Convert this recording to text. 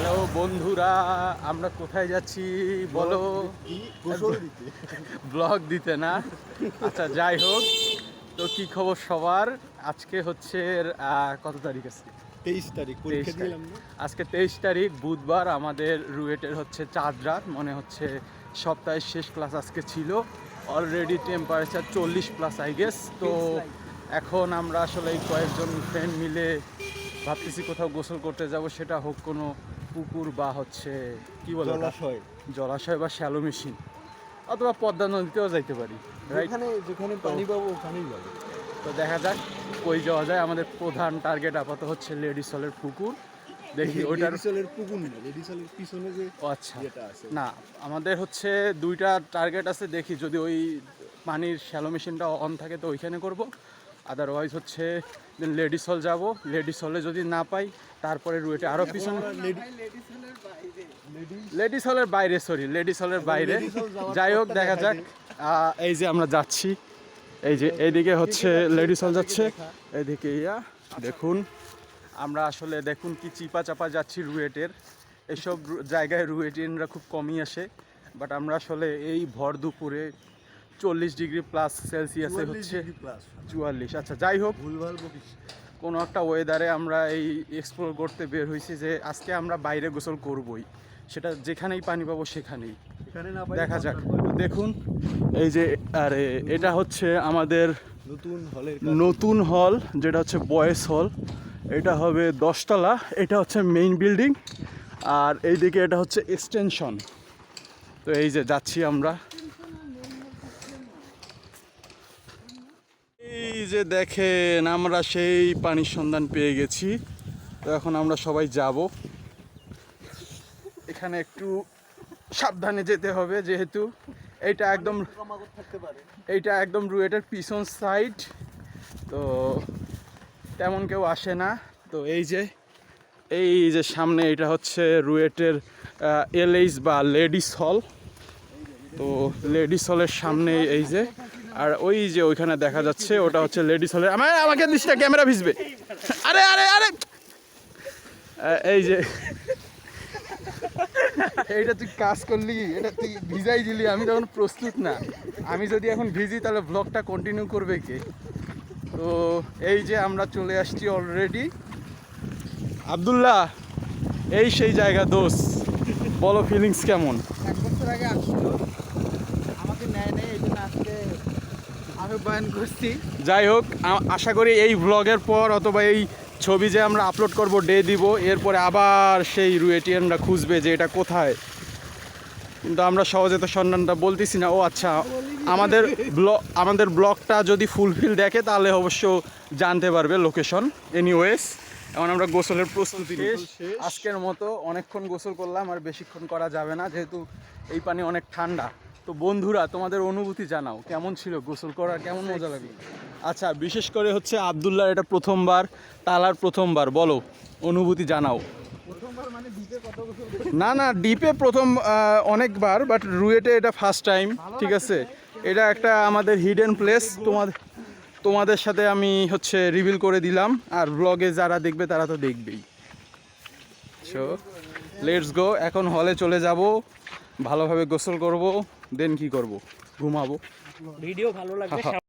Hello বন্ধুরা আমরা কোথায় যাচ্ছি বলো? দিতে ব্লগ দিতে না? আচ্ছা যাই হোক তো কি খবর সবার? আজকে হচ্ছে কত তারিখ আছে? তেইশ তারিখ আজকে তেইশ তারিখ বুধবার আমাদের রুয়েটের হচ্ছে চাঁদ রাত মনে হচ্ছে সপ্তাহের শেষ ক্লাস আজকে ছিল। অলরেডি টেম্পারেচার চল্লিশ প্লাস আই গেস তো এখন আমরা আসলে কয়েকজন ফ্রেন্ড মিলে ভাবতেছি কোথাও গোসল করতে যাব সেটা হোক কোনো পুকুর বা হচ্ছে কি বলে জলাশয়। জলাশয় বা শ্যালো মেশিন অথবা পদ্মা নদীতেও যাইতে পারি রাইট যেখানে পানি পাবো ওখানেই যাব। তো দেখা যাক কই যাওয়া যায়। আমাদের প্রধান টার্গেট আপাতত হচ্ছে লেডিস হলের পুকুর। দেখি ওইটার লেডিসলের পুকুর না লেডিসলের পিছনে যে আচ্ছা। আছে। না আমাদের হচ্ছে দুইটা টার্গেট আছে দেখি যদি ওই পানির শ্যালো মেশিনটা অন থাকে তো ওইখানে করব। আদারওয়াইজ হচ্ছে লেডিস হল যাব। লেডিস হলে যদি না পাই তারপরে রুয়েটে আরও পিছনে লেডিস হলের বাইরে সরি লেডিস হলের বাইরে। যাই হোক দেখা যাক। এই যে আমরা যাচ্ছি। এই যে এইদিকে হচ্ছে লেডিস হল যাচ্ছে। এইদিকে ইয়া দেখুন। আমরা আসলে দেখুন কি চিপা চাপা যাচ্ছি রুয়েটের। এসব জায়গায় রুয়েটিয়ানরা খুব কমই আসে। বাট আমরা আসলে এই ভর দুপুরে চল্লিশ ডিগ্রি প্লাস সেলসিয়াসে হচ্ছে চুয়াল্লিশ। আচ্ছা যাই হোক। ভুলভাল বকিস। কোনো একটা ওয়েদারে আমরা এই এক্সপ্লোর করতে বের হয়েছি যে আজকে আমরা বাইরে গোসল করবই। সেটা যেখানেই পানি পাবো সেখানেই। দেখা যাক। দেখুন এই যে আরে এটা হচ্ছে আমাদের নতুন হলের নতুন হল যেটা হচ্ছে বয়েজ হল এটা হবে দশতলা এটা হচ্ছে মেইন বিল্ডিং আর এইদিকে এটা হচ্ছে এক্সটেনশন তো এই যে যাচ্ছি আমরা এই যে দেখেন, আমরা সেই পানির সন্ধান পেয়ে গেছি। তো এখন আমরা সবাই যাব। এখানে একটু সাবধানে যেতে হবে, যেহেতু এটা একদম এইটা একদম রুয়েটের পিছন সাইড তো তেমন কেউ আসে না। তো এই যে এই যে সামনে এটা হচ্ছে রুয়েটের এলএইচ বা লেডিস হল। তো লেডিস হলের সামনে এই যে আর ওই যে ওইখানে দেখা যাচ্ছে ওটা হচ্ছে লেডিস হলের আমার আমাকে দিসটা ক্যামেরা ভিজবে। আরে আরে আরে! এই যে এইটা তুই কাজ করলি এটা তুই ভিজাই দিলি আমি তখন প্রস্তুত না। আমি যদি এখন ভিজি তাহলে ব্লগটা কন্টিনিউ করবে কে? তো এই যে আমরা চলে আসছি অলরেডি আব্দুল্লাহ এই সেই জায়গা দোষ বলো ফিলিংস কেমন? এক বছর আগে আসছিল। নেয় নেই এই জন্য আজকে আহ্বান করছি। যাই হোক আশা করি এই ব্লগের পর অথবা এই ছবি যে আমরা আপলোড করব ডে দিব এরপরে আবার সেই রুয়েটিয়ানরা খুঁজবে যে এটা কোথায়। কিন্তু আমরা সহজে তো সন্ধানটা বলতেছি না। ও আচ্ছা আমাদের ব্লগ আমাদের ব্লগটা যদি ফুলফিল দেখে তাহলে অবশ্য জানতে পারবে লোকেশন এনিওয়েজ এখন আমরা গোসলের প্রস্তুতি আজকের মতো অনেকক্ষণ গোসল করলাম আর বেশিক্ষণ করা যাবে না যেহেতু এই পানি অনেক ঠান্ডা। তো বন্ধুরা, তোমাদের অনুভূতি জানাও। কেমন ছিল? গোসল করা কেমন মজা লাগে আচ্ছা বিশেষ করে হচ্ছে আবদুল্লাহ এটা প্রথমবার, তালার প্রথমবার, বলো, অনুভূতি জানাও। না না ডিপে প্রথম অনেকবার বাট রুয়েটে এটা ফার্স্ট টাইম ঠিক আছে? এটা একটা আমাদের হিডেন প্লেস তোমাদের তোমাদের সাথে আমি হচ্ছে রিভিল করে দিলাম, আর ব্লগে যারা দেখবে, তারা তো দেখবেই। সো লেটস গো এখন হলে চলে যাব। ভালোভাবে গোসল করব দেন কি করব? ঘুমাবো। ভিডিও ভালো লাগবে